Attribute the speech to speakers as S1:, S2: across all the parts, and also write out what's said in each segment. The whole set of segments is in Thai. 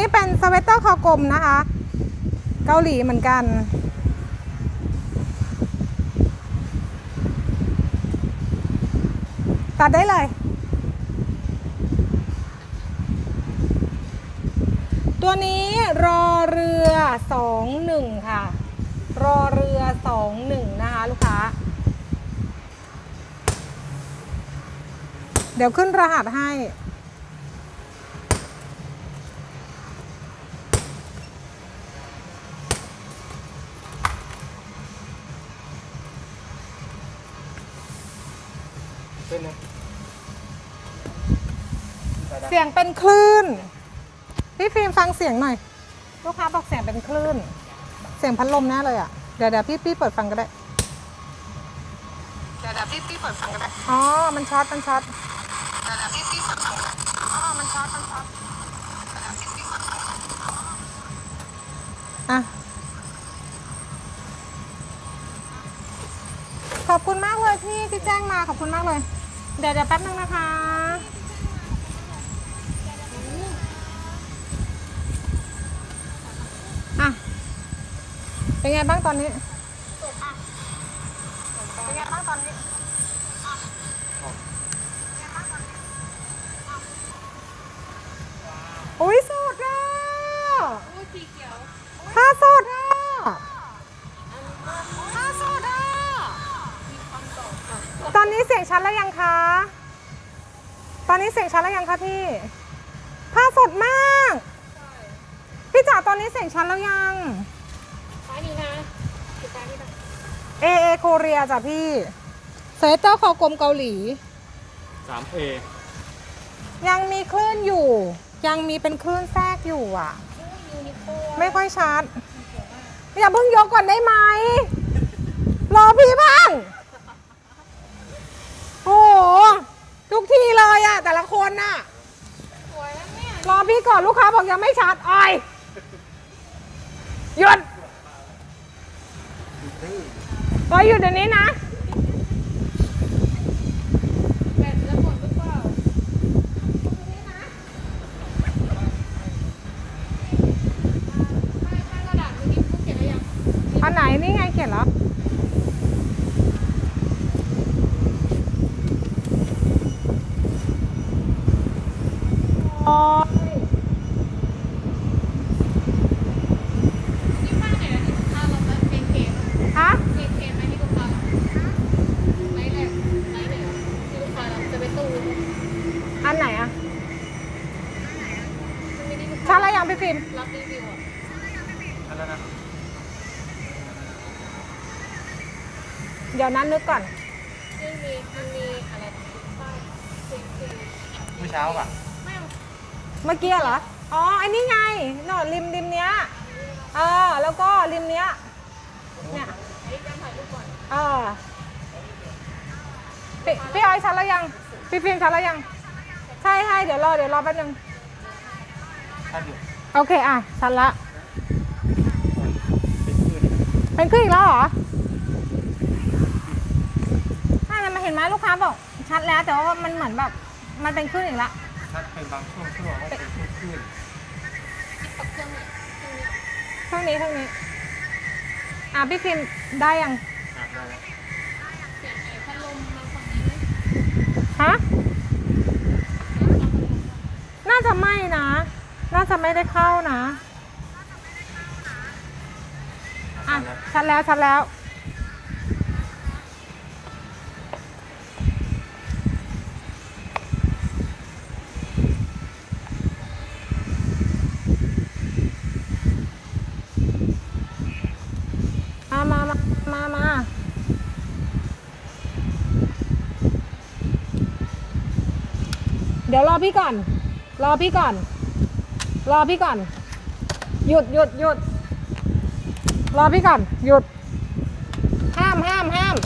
S1: นี้เป็นสเวตเตอร์คอกลมนะคะ เกาหลีเหมือนกัน ตัดได้เลย ตัวนี้รอเรือสองหนึ่งค่ะ รอเรือสองหนึ่งนะคะลูกค้า เดี๋ยวขึ้นรหัสให้
S2: เสี
S1: ยงเป็นคลื่น พี่ฟิล์มฟังเสียงหน่อย ลูกค้าบอกเสียงเป็นคลื่น เสียงพัดลมแน่เลยอะ เดี๋ยวเดี๋ยวพี่พี่เปิดฟังก็ได้ เดี๋ยวเดี๋ยวพี่พี่เปิดฟังก็ได้ อ๋อ มันช็อต มันช็อต เดี๋ยวเดี๋ยวพี่พี่เปิดฟังก็ได้อ๋อ มันช็อต มันช็อตอะขอบคุณมากเลยพี่ที่แจ้งมาขอบคุณมากเลย เดี๋ยวเดี๋ยวแป๊บนึงนะคะอะ เป็นไงบ้างตอนนี้ เป็นไงบ้างตอนนี้ อุ้ยสดอะผ้าสดอะผ้าสดอะตอนนี้เสียงชัดแล้วยังคะ ตอนนี้เสียงชัดแล้วยังคะพี่ผ้าสดมาก พี่จ๋าตอนนี้เสียงชัดแล้วยัง
S3: ซ้ายนี้นะคือซ้ายนี้นะ
S1: เอเอโคเรียจ้ะพี่เซเตอร์คอกลมเกาหลี
S2: สามเพ
S1: ยังมีคลื่นอยู่ ยังมีเป็นคลื่นแทรกอยู่อะ
S3: ยูนิโค
S1: ไม่ค่อยชัดอย่าเพิ่งยกก่อนได้ไหมรอพี่บ้างโอ้โหทุกทีเลยอะแต่ละคนน่ะ
S3: สวยแล้วเนี่ย
S1: รอพี่ก่อนลูกค้าบอกยังไม่ชัดอ้อยหยุด รออยู่เดี๋ยวนี้นะ
S3: แบตจะหมดหรือเปล่าใช่ใช่กระดาษเมื่อกี้พูดเขียนอะไรยัง
S1: อันไหนนี่ไงเขียนแล้ว อ๋อ
S3: ที่บ้านไหนนะที่ลูกค้าเราจะเพนเค้ก
S1: ฮะ
S3: เพนเค้กไหมที่ลูกค้าเราไลท์แหละไลท์ไหนอะที่ลูกค้าเราจะไปตู้
S1: อันไหนอะ
S3: มันไม่ได้ลูก
S1: ชั
S3: ค้า
S1: ดแล้ว ยังพี่ฟิล์ม
S3: รับรีวิวอะ
S2: อันแล้วนะ
S1: เดี๋ยวนั้นนึกก่อน
S3: มันมีมันมีอะไรป้ายเพนเค้ก
S2: เมื่อเช้าป่ะ
S3: ไม่
S1: เมื่อกี้เหรอ อ๋ออันนี้ไงโน่นริมริมเนี้ยเออแล้วก็ริมเนี้ยเนี่ย
S3: ไอ้การถ่ายรูปก่อน
S1: เออพี่พี่ออยชัดแล้วยัง พี่ฟิล์มชัดแล้วยัง ใช่ใช่เดี๋ยวรอเดี๋ยวรอแป๊บนึง
S2: ท่านอยู่
S1: โอเคอะชัดละ
S2: เป็นคลื่น
S1: เป็นขึ้นอีกแล้วเหรอไม่มันมาเห็นไหมลูกค้าบอกชัดแล้วแต่ว่ามันเหมือนแบบ มันเป็นขึ้นอีกละ
S2: ถ้าเป็นบางช่วงช่วงก็เป็นคลื่นคลื่น
S3: ปักเครื่องเนี่ยเครื่องนี้
S1: เท่านี้เท่านี้ อะพี่ฟิล์มได้ยัง
S2: อะได้แล้ว
S3: เสียงไอ้พัดลมมาฝั่งนี้ไหม
S1: ฮะ น่าจะไม่นะ น่าจะไม่ได้เข้านะ อะ ชัดแล้ว ชัดแล้ว มามามามามาเดี๋ยวรอพี่ก่อน รอพี่ก่อน รอพี่ก่อน หยุดหยุดหยุดรอพี่ก่อน หยุด ห้ามห้ามห้าม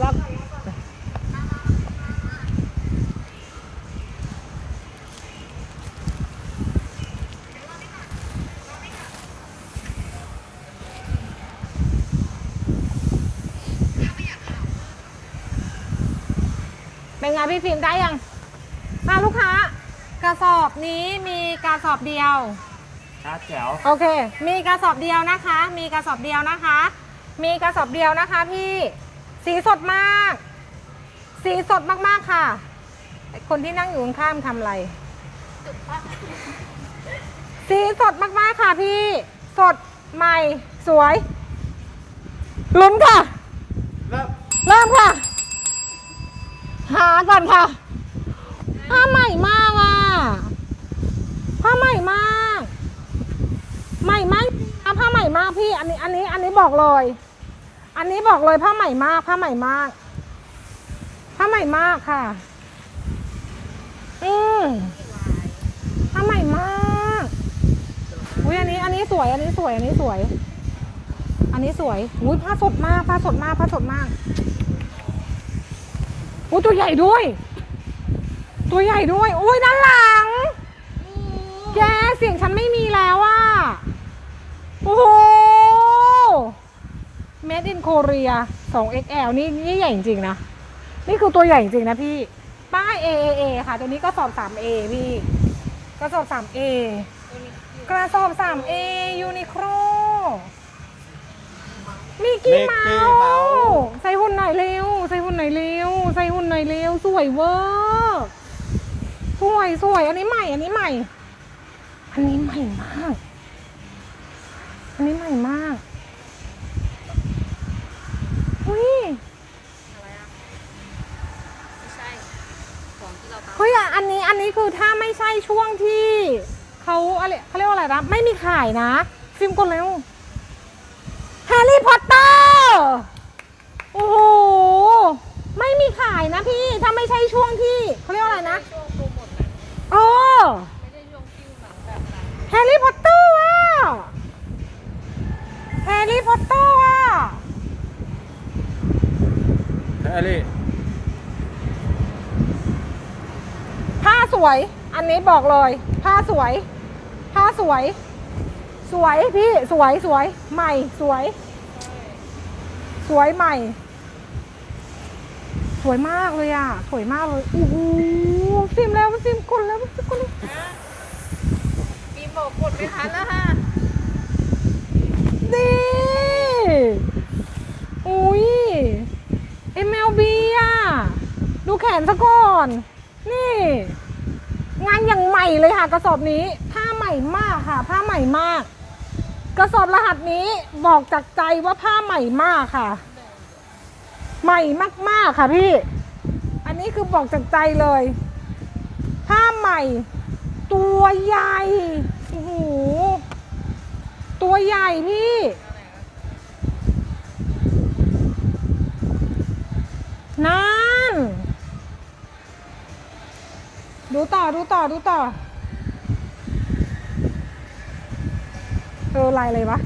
S1: รอก่อนรอก่อน ไงพี่ฟิล์มได้ยังอะลูกค้ากระสอบนี้มีกระสอบเดียว
S2: ชาร์จแจ๋ว
S1: โอเค มีกระสอบเดียวนะคะ มีกระสอบเดียวนะคะ มีกระสอบเดียวนะคะพี่สีสดมาก สีสดมากๆค่ะไอ้คนที่นั่งอยู่ข้างๆทำอะไร
S3: จุดปะ
S1: สีสดมากๆค่ะพี่สดใหม่สวยลุ้นค่ะ
S2: เริ่ม
S1: เริ่มค่ะ หาก่อนค่ะ ผ้าใหม่มากอะ ผ้าใหม่มาก ใหม่มากอะผ้าใหม่มากพี่ อันนี้ อันนี้ อันนี้บอกเลย อันนี้บอกเลยผ้าใหม่มาก ผ้าใหม่มาก ผ้าใหม่มากค่ะ อืมผ้าใหม่มากอุ้ยอันนี้ อันนี้สวย อันนี้สวย อันนี้สวย อันนี้สวยอุ้ยผ้าสดมาก ผ้าสดมาก ผ้าสดมาก อุ้ยตัวใหญ่ด้วย ตัวใหญ่ด้วยอุ้ยด้านหลัง แกเสียงฉันไม่มีแล้วอะ โอ้โห Made in Korea 2XL นี่นี่ใหญ่จริงๆนะ นี่คือตัวใหญ่จริงๆนะพี่ ป้าย AAA ค่ะ ตัวนี้ก็สอบ 3A พี่ก็สอบ 3A กระสอบ 3A Uniqlo มิกกี้เมาส์ใส่หุ่นหน่อยเร็ว ใส่หุ่นหน่อยเร็ว ใส่หุ่นหน่อยเร็ว สวยเวอร์สวยสวยอันนี้ใหม่ อันนี้ใหม่ อันนี้ใหม่มาก อันนี้ใหม่มากอุ้ย
S3: อะไรอะ ไม่ใช่ ของที่เราตาม
S1: เฮ้ยอะอันนี้อันนี้คือถ้าไม่ใช่ช่วงที่เขาอะไรเขาเรียกว่าอะไรนะไม่มีขายนะ ฟิล์มกดเร็วแฮร์รี่พอตเตอร์โอ้โห ไม่มีขายนะ พี่ถ้าไม่ใช่ช่วงที่เขาเรียกว่าอะไรนะ
S3: ช่วงโปรโมทหนัง
S1: เออ
S3: ไม่ได้ช่วงคิวหนังแบบนั้น
S1: แฮร์รี่พอตเตอร์อะแฮร์รี่พอตเตอร์อะ
S2: แอลลี่
S1: ผ้าสวย อันนี้บอกเลย ผ้าสวย ผ้าสวย สวยพี่สวยสวยใหม่สวย สวยใหม่ สวยมากเลยอะ สวยมากเลยโอ้โหฟิล์มแล้วฟิล์มกดแล้วฟิล์มกดแล้ว
S3: มีบอกกดไม่ทันแล้วค่ะ
S1: นี่อุ้ย MLB อะ ดูแขนซะก่อน นี่ งานอย่างใหม่เลยค่ะ กระสอบนี้ ผ้าใหม่มากค่ะ ผ้าใหม่มาก กระสอบรหัสนี้บอกจากใจว่าผ้าใหม่มากค่ะ ใหม่มาก ๆ ค่ะพี่ อันนี้คือบอกจากใจเลย ผ้าใหม่ ตัวใหญ่โอ้โหตัวใหญ่พี่ นั่น ดูต่อดูต่อดูต่อ เออลายอะไรวะ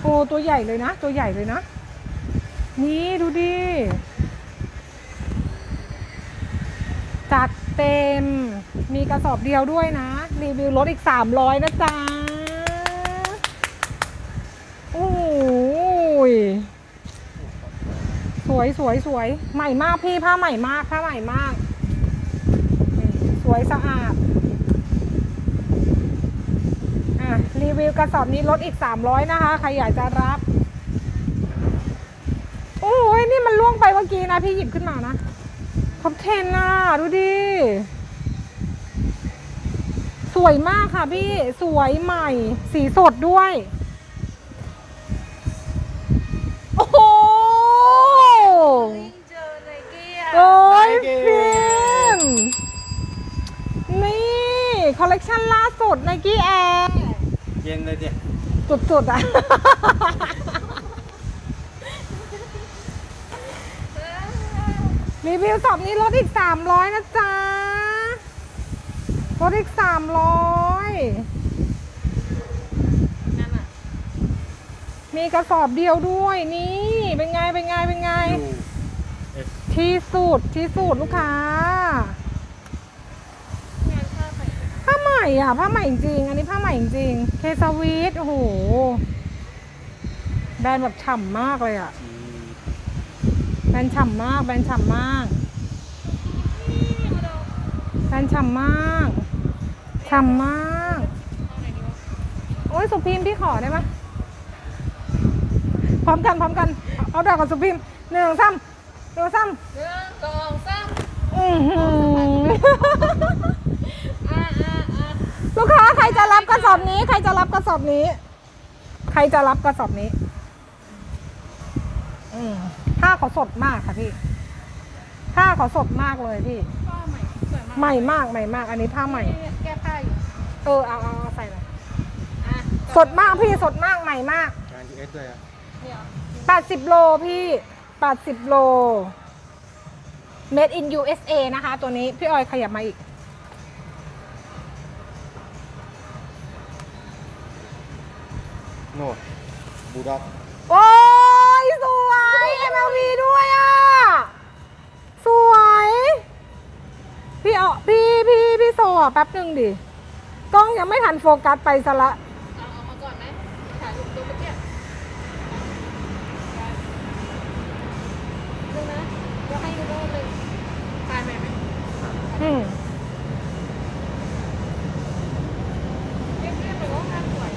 S1: โอ้ตัวใหญ่เลยนะ ตัวใหญ่เลยนะ นี่ดูดิจัดเต็ม มีกระสอบเดียวด้วยนะ รีวิวลดอีก 300 นะจ๊ะ โอ้ยสวยสวยสวย ใหม่มากพี่ผ้าใหม่มากผ้าใหม่มาก สวยสะอาด อะ รีวิวกระสอบนี้ลดอีก 300 นะคะ ใครอยากจะรับ โอ้ยนี่มันล่วงไปเมื่อกี้นะ พี่หยิบขึ้นมานะท็อป10น่ะ ดูดิ สวยมากค่ะพี่ สวยใหม่ สีสดด้วย โอ้โห
S3: เจอไนกี้อะ
S1: โอ้ยฟิล์มนี่ คอลเลกชันล่าสุด n นกี้แอร์
S2: เย็นเลยเดีย
S1: จุดๆอะ รีวิวสอบนี้ลดอีก 300 นะจ๊ะลดอีก 300
S3: นั่นอะ
S1: มีกระสอบเดียวด้วยนี่ เป็นไง เป็นไง เป็นไง
S2: ยูเอส
S1: ที่สุดที่สุดลูกค้า
S3: งานค่าใส่
S1: ผ้าให ม่อะ ผ้าใหม่จริง อันนี้ผ้าใหม่จริง เคสวีทโอ้โห แบรนด์แบบฉ่ำมากเลยอะ
S2: จี
S1: แบรนด์ฉ่ำมาก แบรนด์ฉ่ำมาก แบรนด์ฉ่ำมาก ฉ่ำมาก
S3: เอาไหนดีวะ
S1: โอ้ยสุพิมพี่ขอได้ไหมพร้อมกันพร้อมกัน เอาดอกกับสุพิมหนึ่งซ้ำหนึ่งซ้
S3: หนึ่งสองสามำ
S1: อื้อหือ
S3: อ่าอ่าอ่า
S1: ลูกค้าใค รจะรับกระสอบนี้ ใครจะรับกระสอบนี้ ใครจะรับกระสอบนี้ อืมผ้าเขาสดมากค่ะพี่ผ้าเขาสดมากเลยพี่
S3: ผ้าใหม่สวยมาก
S1: ใหม่มากใหม่มาก อันนี้ผ้าใหม่
S3: เนี่ยแก้ผ้าอยู่
S1: เออเอาเอาเอาใส่เลย
S3: อะ
S1: สดมากพี่สดมากใหม่มาก
S2: งาน US ด้วยอะ
S3: เนี่ย
S1: 80โลพี่80โล made in USA นะคะ ตัวนี้พี่ออยขยับมาอีก
S2: โน่บูด็อก
S1: โอ้ยสวย MLV ด้วยอะ สวย พี่เอาพี่พี่พี่โซอะแป๊บหนึ่งดิ กล้องยังไม่ทันโฟกัสไปซะละ
S3: เอาเอามาก่อนไหมถ่ายรูปตัวเมื่อกี้ดูนะเดี๋ยวให้ดูรอบหนึ่งถ่ายใหม่ไหม
S1: อืม
S3: เรียบเรียบเลยว่าผ้าสวย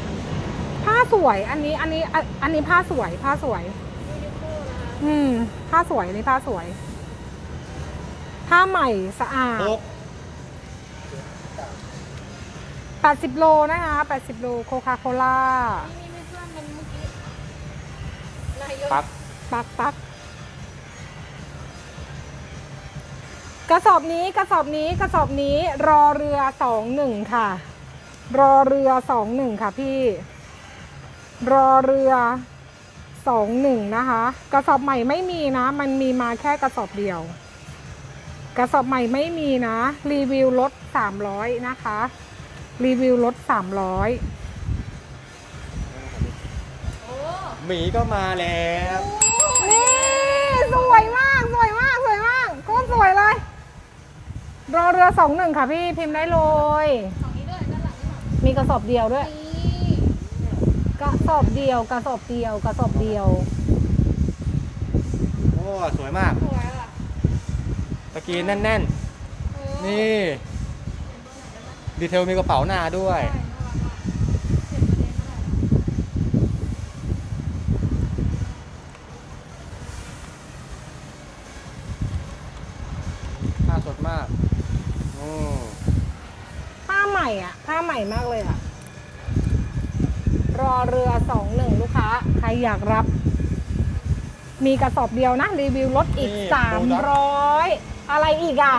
S1: ผ้า สวย อันนี้ อันนี้ อันอันนี้ผ้าสวย ผ้าสวย
S3: ยูนิโคนะคะ
S1: อืม ผ้าสวยอันนี่ผ้าสวย ผ้าใหม่สะอาด
S2: โอ๊ก
S1: 80โลนะคะ80โลโคคาโคล่า
S3: นี่นี่ไม่เพื่อนมันเมื่อกี้ลายยน
S2: ปั๊บ
S1: ปักปักกระสอบนี้กระสอบนี้กระสอบนี้รอเรือสองหนึ่งค่ะ รอเรือสองหนึ่งค่ะพี่ รอเรือสองหนึ่งนะคะ กระสอบใหม่ไม่มีนะ มันมีมาแค่กระสอบเดียว กระสอบใหม่ไม่มีนะ รีวิวลดสามร้อยนะคะ รีวิวลดสามร้อย
S3: โอ้
S2: หมีก็มาแล้ว
S1: นี่สวยมากสวยมากสวยมากโคตรสวยเลย รอเรือสองหนึ่งค่ะพี่พิมพ์ได้เลย
S3: ฝั่งนี้ด้วยด้านหลังนี่หน่อย
S1: มีกระสอบเดียวด้วย
S3: นี่
S1: กระสอบเดียวกระสอบเดียวกระสอบเดียว
S2: โอ้สวยมาก
S3: สวยอะ
S2: ตะกี้แน่น
S3: เออ
S2: ๆ นี่ดีเทลมีกระเป๋าหน้าด้วย
S3: ใช่น่ารักมากเห็นประเด็นเท่าไหร่
S2: ผ้าสดมากโอ้
S1: ผ้าใหม่อะผ้าใหม่มากเลยอะ รอเรือสองหนึ่งลูกค้า ใครอยากรับ มีกระสอบเดียวนะ รีวิวลดอีก
S2: นี่
S1: สามร้อยอะไรอีกอะ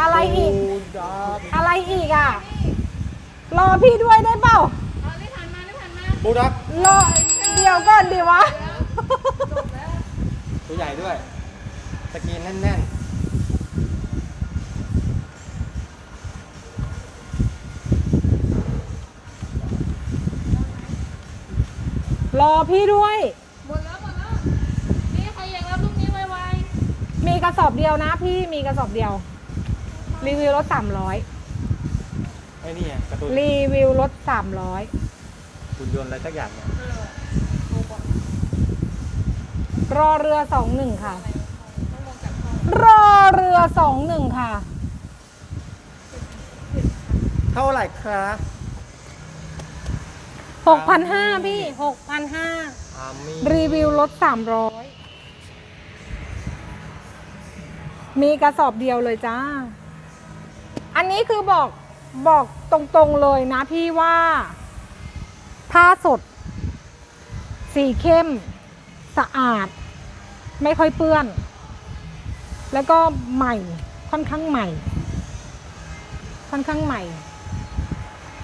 S1: อะไรอีก
S2: บูด็อก
S1: อะไรอีกอะ รอพี่ด้วยได้เปล่า
S3: เอาได้ผ่านมาได้ผ่านมา
S2: บูด็อก
S1: รอเดียวก่อนดีวะ
S3: จบแล้ว
S2: ตัวใหญ่ด้วยตะกี้แน่น
S1: รอพี่ด้วย
S3: หมดแล้วหมดแล้วนี่ใครอยากรับลูกนี้ไว
S1: มีกระสอบเดียวนะพี่มีกระสอบเดียว รีวิวลดสามร้อย
S2: ๆไอ้นี่ไงการ์ตูน
S1: รีวิวลดสามร้อย
S2: หุ่นยนต์อะไรสักอย่างเนี่ย
S3: ๆเออดูก่อน
S1: รอเรือสองหนึ่งค่ะ
S3: อะไรต้องลงจากห้อง
S1: รอเรือสองหนึ่งค่ะ
S2: เท่าไหร่ครับ
S1: หกพันห้าพี่หกพันห้า
S2: อามี่
S1: รีวิวลดสามร้อยมีกระสอบเดียวเลยจ้า อันนี้คือบอกบอกตรงๆเลยนะพี่ว่า ผ้าสด สีเข้ม สะอาด ไม่ค่อยเปื้อน แล้วก็ใหม่ค่อนข้างใหม่ ค่อนข้างใหม่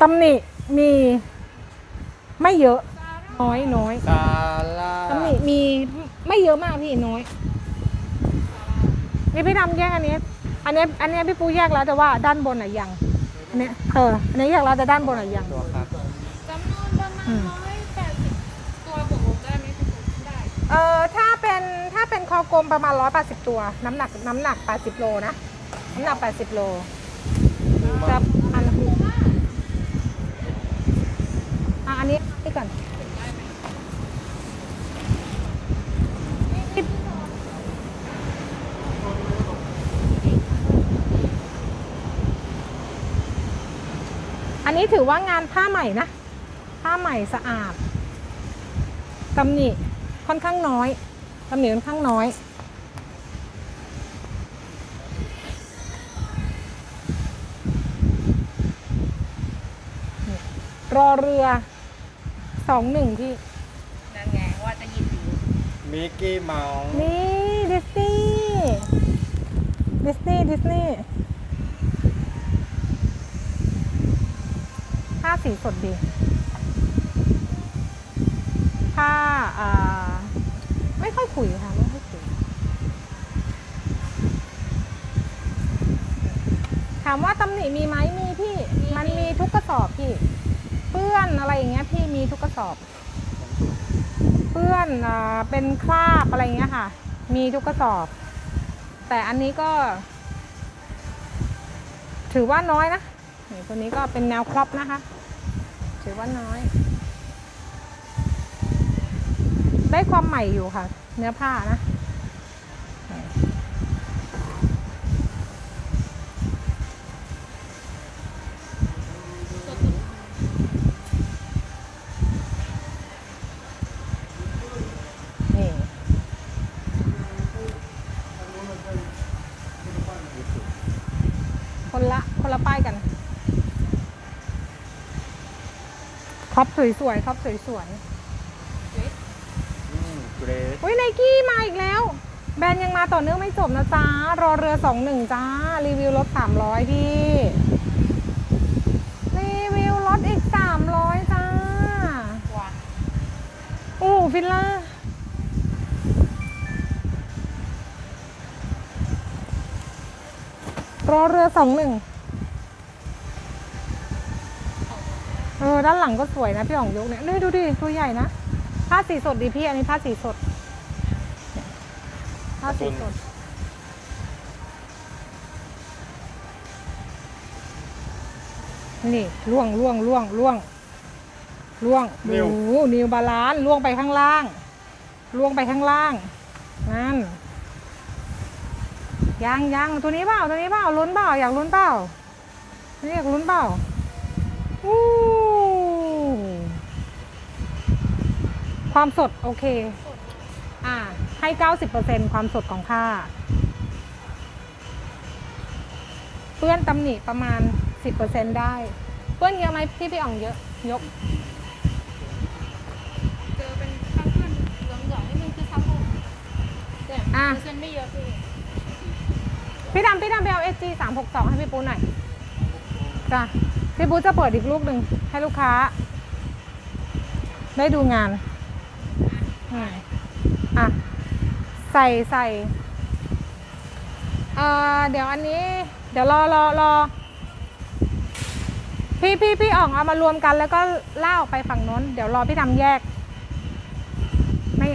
S1: ตำหนิมี ไม่เยอะ น้อยน้อย
S2: ซาร่า
S1: ตำหนิมีไม่เยอะมากพี่น้อยนี่พี่ดำแยกอันนี้ อันนี้อันนี้พี่ปูแยกแล้วแต่ว่าด้านบนอะยังอันนี้เอออันนี้แยกแล้วแต่ด้านบนอะยัง
S2: ตัวครับ
S3: จำนวนประมาณ
S1: อืม
S3: ร้อยแปดสิบตัวบวกลบได้ไหมพี่ปุ๊ได้
S1: เออถ้าเป็นถ้าเป็นคอกลมประมาณ180ตัว น้ำหนักน้ำหนัก80โลนะน้ำหนัก80โลจะอันอะ ก่อนอันนี้ถือว่างานผ้าใหม่นะ ผ้าใหม่สะอาดตำหนิค่อนข้างน้อยตำหนิค่อนข้างน้อย รอเรือ สองหนึ่งพี่
S3: นั่นไงว่าจะหยิบอยู่
S2: มิกกี้เมาส์
S1: นี่ดิสนีย์ดิสนีย์ดิสนีย์ผ้าสีสดดีผ้าอ่าไม่ค่อยขุยค่ะไม่ค่อยขุยถามว่าตำหนิมีไหมมีพี่ มันมีทุกกระสอบพี่ เปื้อนอะไรอย่างเงี้ยพี่มีทุกกระ สอบ เปื้อนเป็นคราบอะไรเงี้ยค่ะ มีทุกกระสอบ แต่อันนี้ก็ ถือว่าน้อยนะนี่ตัวนี้ก็เป็นแนวครอบนะคะ ถือว่าน้อย ได้ความใหม่อยู่ค่ะ เนื้อผ้านะ คนละคนละป้ายกันครอปสวยๆครอปสวยๆ
S2: อืมเกรด
S1: อุ้ยไนกี้มาอีกแล้ว แบรนด์ยังมาต่อเนื่องไม่จบนะจ๊ะ รอเรือสองหนึ่งจ้า รีวิวรถสามร้อยพี่ รีวิวรถอีกสามร้อยจ้า
S3: ว่ะ
S1: โอ้ฟิลล่า รอเรือสองหนึ่งเออด้านหลังก็สวยนะพี่อ๋องยกเนี่ยนี่ดูดิตัวใหญ่นะผ้าสีสดดีพี่อันนี้ผ้าสีสดผ้าสีสดนี่ล่วงล่วงล่วงล่วงล่วงโอ้โหนิวบาลานซ์ล่วงไปข้างล่าง ล่วงไปข้างล่างนั่น ยังยังตัวนี้เปล่าตัวนี้เปล่าลุ้นเปล่าอยากลุ้นเปล่านี่อยากลุ้นเปล่าอู้ความสดโอเค อ่า ให้เก้าสิบเปอร์เซ็นความสดของผ้า เปื้อนตำหนิประมาณสิบเปอร์เซ็นได้ เปื้อนเยอะไหมพี่พี่อ่องเยอะ ยก
S3: เจอเป็นข้างเพื่อนเหลืองเหลืองๆนิดนึงคือซับผมแต่
S1: อะ
S3: เปอร์เซ็นต์ไม่เยอะพี่
S1: พี่ดำพี่ดำไปเอาเอจีสามหกสองให้พี่ปูหน่อยจ้ะพี่ปูจะเปิดอีกลูกหนึ่งให้ลูกค้า ได้ดูงานอืมอะใส่ใส่เอ่อเดี๋ยวอันนี้ เดี๋ยวรอรอรอพี่พี่พี่อ่องเอามารวมกันแล้วก็ล่าออกไปฝั่งโน้น เดี๋ยวรอพี่ดำแยก ไม่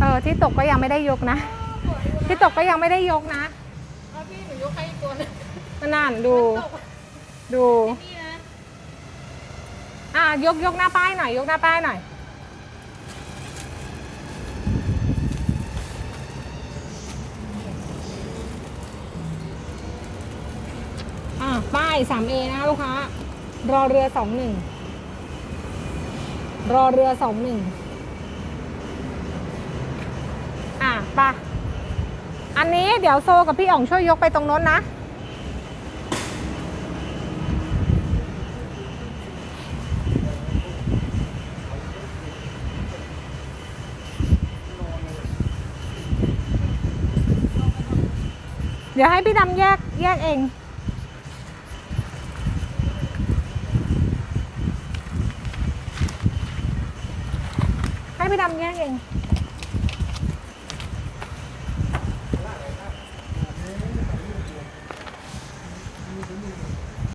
S1: เออที่ตกก็ยังไม่ได้ยกนะ
S3: ปวดดูนะ
S1: ที่ตกก็ยังไม่ได้ยกนะ
S3: เอาพี่หนูยกให้อีกตัวหนึง
S1: นั่นดู
S3: ตก
S1: ดู
S3: นี่นะ
S1: อะยกยกหน้าป้ายหน่อย ยกหน้าป้ายหน่อย อะป้าย 3A นะคะลูกค้า รอเรือ 21 รอเรือ 21 อะไปะ อันนี้เดี๋ยวโซกับพี่อ๋องช่วยยกไปตรงโน้นนะ เดี๋ยวให้พี่ดำแยกแยกเองให้พี่ดำแยกเอง